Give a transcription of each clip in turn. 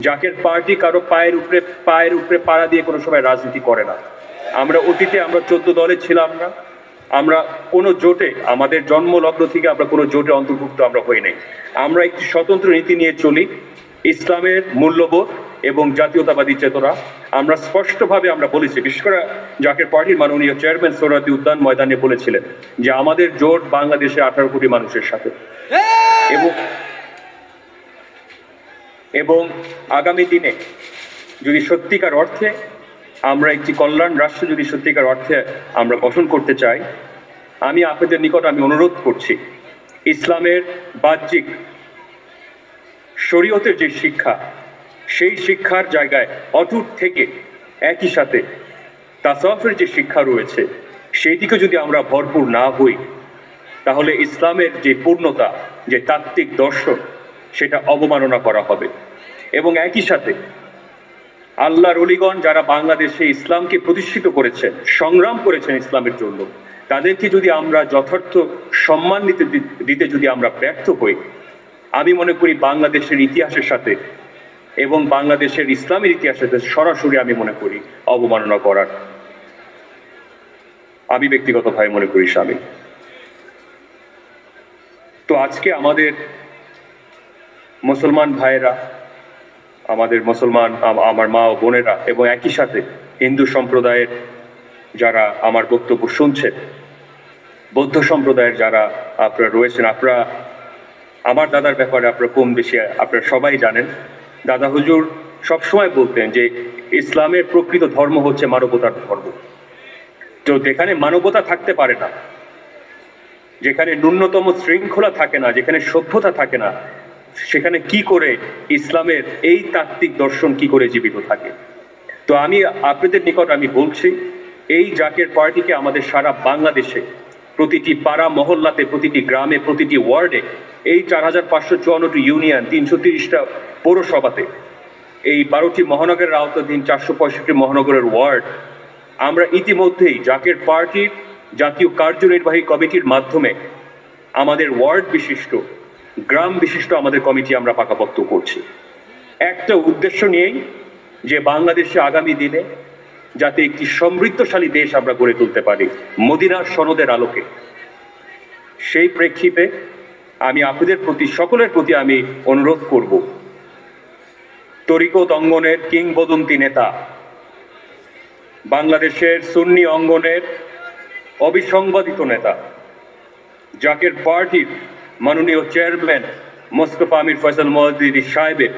Zaker party কারও পায়ের উপরে পায়ের উপরে পাড়া দিয়ে কোনো সময় রাজনীতি করে না। আমরা অতীতে আমরা চোদ্দ দলে ছিলাম না। আমরা কোনো জোটে আমাদের জন্মলগ্ন থেকে আমরা কোনো জোটে অন্তর্ভুক্ত আমরা হই নাই। আমরা একটি স্বতন্ত্র নীতি নিয়ে চলি ইসলামের মূল্যবোধ এবং জাতীয়তাবাদী চেতনা। আমরা স্পষ্টভাবে আমরা বলেছি বিশেষ করে জাকের পার্টির মাননীয় চেয়ারম্যান সৌরাদি উদ্যান ময়দানে বলেছিলেন যে আমাদের জোট বাংলাদেশের আঠারো কোটি মানুষের সাথে। এবং এবং আগামী দিনে যদি সত্যিকার অর্থে আমরা একটি কল্যাণ রাষ্ট্র যদি সত্যিকার অর্থে আমরা গঠন করতে চাই, আমি আপনাদের নিকট আমি অনুরোধ করছি, ইসলামের বাহ্যিক শরীয়তের যে শিক্ষা, সেই শিক্ষার জায়গায় অটুট থেকে একই সাথে তাসাফের যে শিক্ষা রয়েছে, সেই দিকে যদি আমরা ভরপুর না হই, তাহলে ইসলামের যে পূর্ণতা, যে তাত্ত্বিক দর্শন সেটা অবমাননা করা হবে। এবং একই সাথে আল্লাহর অলিগণ যারা বাংলাদেশে ইসলামকে প্রতিষ্ঠিত করেছেন, সংগ্রাম করেছেন ইসলামের জন্য, তাদেরকে যদি আমরা যথার্থ সম্মান দিতে দিতে যদি আমরা ব্যর্থ হই, আমি মনে করি বাংলাদেশের ইতিহাসের সাথে এবং বাংলাদেশের ইসলামের ইতিহাসের সাথে সরাসরি আমি মনে করি অবমাননা করার। আমি ব্যক্তিগতভাবে মনে করি স্বামী। তো আজকে আমাদের মুসলমান ভাইয়েরা, আমাদের মুসলমান আমার মা ও বোনেরা এবং একই সাথে হিন্দু সম্প্রদায়ের যারা আমার বক্তব্য শুনছেন বৌদ্ধ সম্প্রদায়ের যারা আপনারা রয়েছেন, আপনারা, আমার দাদার ব্যাপারে আপনারা কম বেশি, আপনারা সবাই জানেন। দাদা হুজুর সবসময় বলতেন যে ইসলামের প্রকৃত ধর্ম হচ্ছে মানবতার ধর্ম। তো যেখানে মানবতা থাকতে পারে না, যেখানে ন্যূনতম শৃঙ্খলা থাকে না, যেখানে সভ্যতা থাকে না সেখানে কি করে ইসলামের এই তাত্ত্বিক দর্শন কি করে জীবিত থাকে? তো আমি আপনাদের নিকট আমি বলছি, এই জাকের পার্টিকে আমাদের সারা বাংলাদেশে, প্রতিটি পাড়া মহল্লাতে, প্রতিটি গ্রামে, প্রতিটি ওয়ার্ডে, এই চার হাজার পাঁচশো চুয়ান্নটি ইউনিয়ন, তিনশো তিরিশটা পৌরসভাতে, এই বারোটি মহানগরের আওতাধীন, চারশো পঁয়ষট্টি মহানগরের ওয়ার্ড, আমরা ইতিমধ্যেই জাকের পার্টির জাতীয় কার্যনির্বাহী কমিটির মাধ্যমে আমাদের ওয়ার্ড বিশিষ্ট গ্রাম বিশিষ্ট আমাদের কমিটি আমরা পাকাপোক্ত করছি। একটা উদ্দেশ্য নিয়েই যে বাংলাদেশে আগামী দিনে যাতে একটি সমৃদ্ধশালী দেশ আমরা গড়ে তুলতে পারি, মদিনার সনদের আলোকে। সেই প্রেক্ষিতে আমি আপনাদের প্রতি, সকলের প্রতি আমি অনুরোধ করব। তরিকত অঙ্গনের কিংবদন্তি নেতা, বাংলাদেশের সুন্নি অঙ্গনের অবিসংবাদিত নেতা, জাকের পার্টির মাননীয় চেয়ারম্যান মোস্তফা আমির ফয়সাল মহাদিদি সাহেবের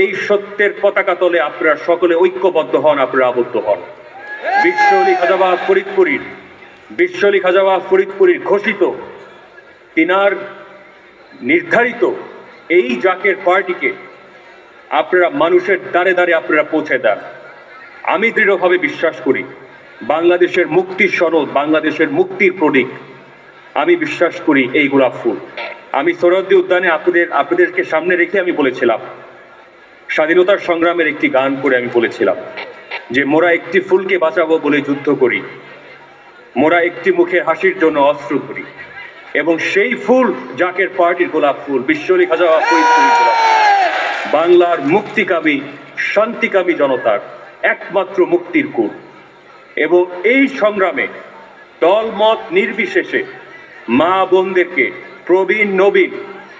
এই সত্যের পতাকা তলে আপনারা সকলে ঐক্যবদ্ধ হন, আপনারা আবদ্ধ হন। বিশ্ব আলী খাজাবা ফরিদপুরীর, বিশ্ব আলী খাজাবা ফরিদপুরীর ঘোষিত, তিনার নির্ধারিত এই জাকের পার্টিকে আপনারা মানুষের দ্বারে দ্বারে আপনারা পৌঁছে দেন। আমি দৃঢ়ভাবে বিশ্বাস করি, বাংলাদেশের মুক্তির সনদ, বাংলাদেশের মুক্তির প্রতীক আমি বিশ্বাস করি এই গোলাপ ফুল। আমি সরহদ্দি উদ্যানে আপনাদের, আপনাদেরকে সামনে রেখে আমি বলেছিলাম, স্বাধীনতার সংগ্রামের একটি গান করে আমি বলেছিলাম যে, মোরা একটি ফুলকে বাঁচাবো বলে যুদ্ধ করি। মোরা একটি মুখে হাসির জন্য অস্ত্র করি এবং সেই ফুল, জাকের পার্টির গোলাপ ফুল বিশ্বলী ফরিদপুরের বাংলার মুক্তিকামী, শান্তিকামী জনতার একমাত্র মুক্তির কূল এবং এই সংগ্রামে দলমত নির্বিশেষে মা বোনদেরকে, প্রবীণ নবীন,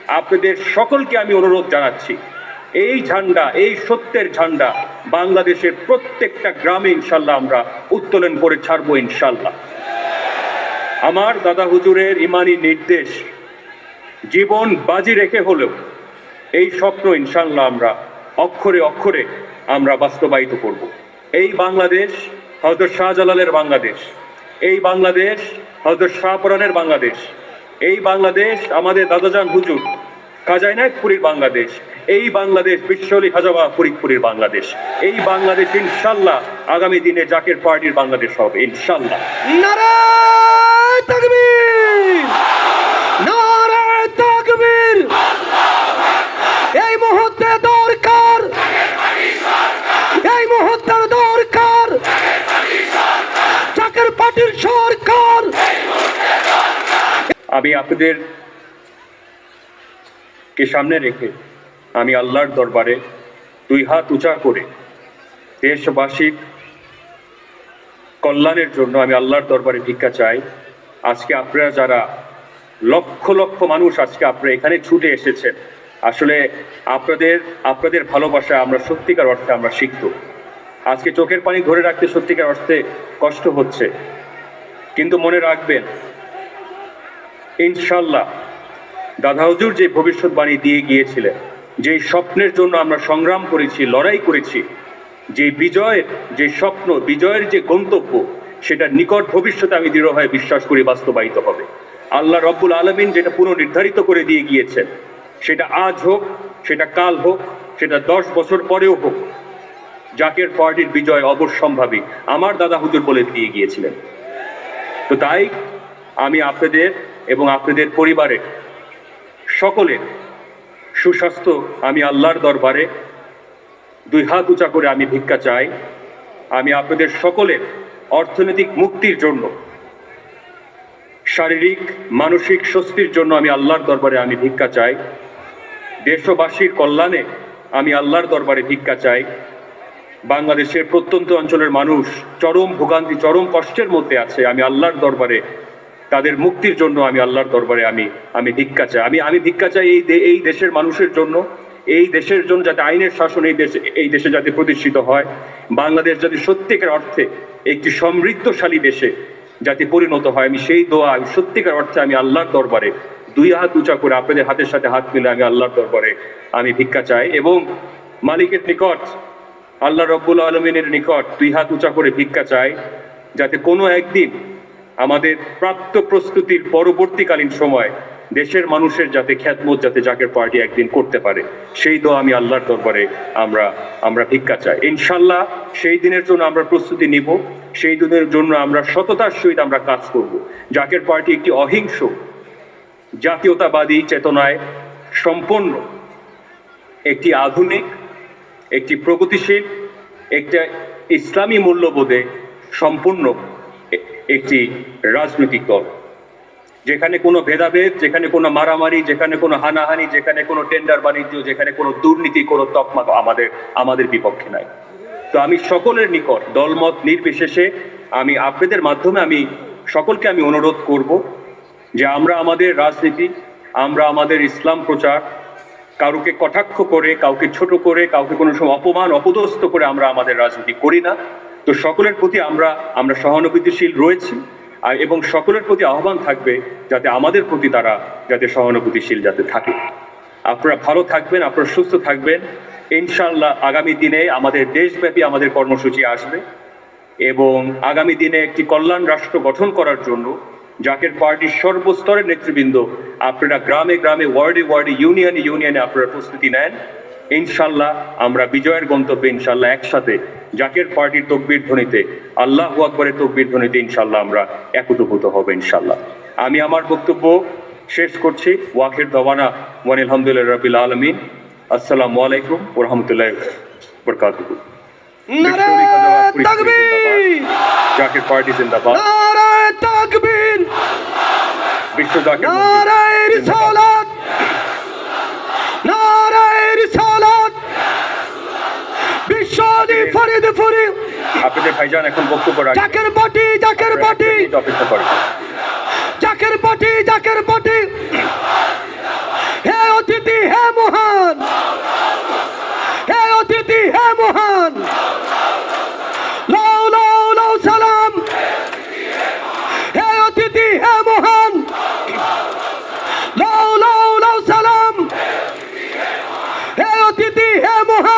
আপনাদের সকলকে আমি অনুরোধ জানাচ্ছি, এই ঝান্ডা, এই সত্যের ঝান্ডা বাংলাদেশের প্রত্যেকটা গ্রামে ইনশাল্লাহ আমরা উত্তোলন করে ছাড়বো ইনশাল্লাহ। আমার দাদা হুজুরের ইমানি নির্দেশ, জীবন বাজি রেখে হলেও এই স্বপ্ন ইনশাল্লাহ আমরা অক্ষরে অক্ষরে আমরা বাস্তবায়িত করব। এই বাংলাদেশ হয়তো শাহজালালের বাংলাদেশ এই বাংলাদেশ হজরত শাহপরানের বাংলাদেশ। এই বাংলাদেশ আমাদের দাদাজান হুজুর খাজাইনায়কপুরীর বাংলাদেশ। এই বাংলাদেশ বিশ্বলী খাজাবা ফরিদপুরের বাংলাদেশ। এই বাংলাদেশ ইনশাল্লাহ আগামী দিনে জাকের পার্টির বাংলাদেশ হবে, ইনশাল্লাহ। এই মুহূর্তে আমি আপনাদের কে সামনে রেখে আমি আল্লাহর দরবারে দুই হাত উঁচা করে দেশবাসীর কল্যাণের জন্য আমি আল্লাহর দরবারে ভিক্ষা চাই। আজকে আপনারা যারা লক্ষ লক্ষ মানুষ আজকে আপনারা এখানে ছুটে এসেছেন, আসলে আপনাদের আপনাদের ভালোবাসা আমরা সত্যিকার অর্থে আমরা শিখত আজকে চোখের পানি ধরে রাখতে সত্যিকার অর্থে কষ্ট হচ্ছে। কিন্তু মনে রাখবেন ইনশাল্লাহ। দাদা হুজুর যে ভবিষ্যৎবাণী দিয়ে গিয়েছিলেন, যে স্বপ্নের জন্য আমরা সংগ্রাম করেছি, লড়াই করেছি, যে বিজয়ের যে স্বপ্ন, বিজয়ের যে গন্তব্য সেটা নিকট ভবিষ্যতে আমি দৃঢ় দৃঢ়ভাবে বিশ্বাস করি বাস্তবায়িত হবে। আল্লাহ রব্বুল আলমিন যেটা পুনর্নির্ধারিত করে দিয়ে গিয়েছেন, সেটা আজ হোক, সেটা কাল হোক, সেটা দশ বছর পরেও হোক, জাকের পার্টির বিজয় অবশ্যম্ভাবী, আমার দাদা হুজুর বলে দিয়ে গিয়েছিলেন। তো তাই আমি আপনাদের এবং আপনাদের পরিবারের সকলের সুস্বাস্থ্য আমি আল্লাহর দরবারে। দুই হাত উঁচা করে আমি ভিক্ষা চাই। আমি আপনাদের সকলের অর্থনৈতিক মুক্তির জন্য, শারীরিক, মানসিক স্বস্তির জন্য আমি আল্লাহর দরবারে আমি ভিক্ষা চাই। দেশবাসীর কল্যাণে আমি আল্লাহর দরবারে ভিক্ষা চাই। বাংলাদেশের প্রত্যন্ত অঞ্চলের মানুষ চরম ভোগান্তি, চরম কষ্টের মধ্যে আছে। আমি আল্লাহর দরবারে তাদের মুক্তির জন্য আমি আল্লাহর দরবারে আমি আমি ভিক্ষা চাই। আমি আমি ভিক্ষা চাই এই এই দেশের মানুষের জন্য। এই দেশের জন্য যাতে আইনের শাসন এই দেশে এই দেশে যাতে প্রতিষ্ঠিত হয়। বাংলাদেশ যাতে সত্যিকার অর্থে একটি সমৃদ্ধশালী দেশে যাতে পরিণত হয়। আমি সেই দোয়া, আমি সত্যিকার অর্থে আমি আল্লাহর দরবারে দুই হাত উঁচা করে আপনাদের হাতের সাথে হাত মিলে আমি আল্লাহর দরবারে আমি ভিক্ষা চাই এবং মালিকের নিকট, আল্লাহ রব্বুল আলমিনের নিকট দুই হাত উঁচা করে ভিক্ষা চাই। যাতে কোনো একদিন আমাদের প্রাপ্ত প্রস্তুতির পরবর্তীকালীন সময় দেশের মানুষের যাতে খ্যাতমত যাতে জাকের পার্টি একদিন করতে পারে, সেই তো আমি আল্লাহর দরবারে আমরা আমরা ভিক্ষা চাই। ইনশাল্লাহ সেই দিনের জন্য আমরা প্রস্তুতি নিব, সেই দিনের জন্য আমরা সততার সহিত আমরা কাজ করব। জাকের পার্টি একটি অহিংস, জাতীয়তাবাদী চেতনায় সম্পন্ন, একটি আধুনিক, একটি প্রগতিশীল, একটা ইসলামী মূল্যবোধে সম্পূর্ণ একটি রাজনৈতিক দল। যেখানে কোনো ভেদাভেদ, যেখানে কোনো মারামারি, যেখানে কোনো হানাহানি, যেখানে কোনো টেন্ডার বাণিজ্য, যেখানে কোনো দুর্নীতি, কোনো তকমা আমাদের আমাদের বিপক্ষে নাই তো আমি সকলের নিকট, দলমত নির্বিশেষে আমি আপনাদের মাধ্যমে আমি সকলকে আমি অনুরোধ করব যে আমরা আমাদের রাজনীতি, আমরা আমাদের ইসলাম প্রচার কাউকে কটাক্ষ করে, কাউকে ছোট করে, কাউকে কোনো সময় অপমান, অপদস্থ করে আমরা আমাদের রাজনীতি করি না। তো সকলের প্রতি আমরা আমরা সহানুভূতিশীল রয়েছি এবং সকলের প্রতি আহ্বান থাকবে যাতে আমাদের প্রতি তারা যাতে সহানুভূতিশীল যাতে থাকে। আপনারা ভালো থাকবেন, আপনারা সুস্থ থাকবেন। ইনশাল্লাহ আগামী দিনে আমাদের দেশব্যাপী আমাদের কর্মসূচি আসবে এবং আগামী দিনে একটি কল্যাণ রাষ্ট্র গঠন করার জন্য জাকের পার্টির সর্বস্তরের নেতৃবৃন্দ আপনারা গ্রামে গ্রামে, ওয়ার্ডে ওয়ার্ডে, ইউনিয়নে ইউনিয়নে আপনারা প্রস্তুতি নেন। ইনশাল্লাহ আমরা বিজয়ের গন্তব্যে ইনশাল্লাহ একসাথে জাকের পার্টির তকবির ধ্বনিতে আল্লাহ আকবরের তকবির ধ্বনিতে ইনশাল্লাহ আমরা একীভূত হব ইনশাল্লাহ। আমি আমার বক্তব্য শেষ করছি। ওয়াকির দওয়ানা ওয়ান আলহামদুলিল্লাহ রবিল আলমিন। আসসালামু আলাইকুম ওরহামতুল্লাহ জাকির পার্টি জিন্দাবাদ। বিশ্ব জাকির আমাদের ভাইজান এখন বক্তব্য রাখবেন জাকের বটি জাকের বটি। অপেক্ষা করে জাকের বটি জাকের বটি। হে অতিথি হে মহান। হে অতিথি হে মহান। হে মহান।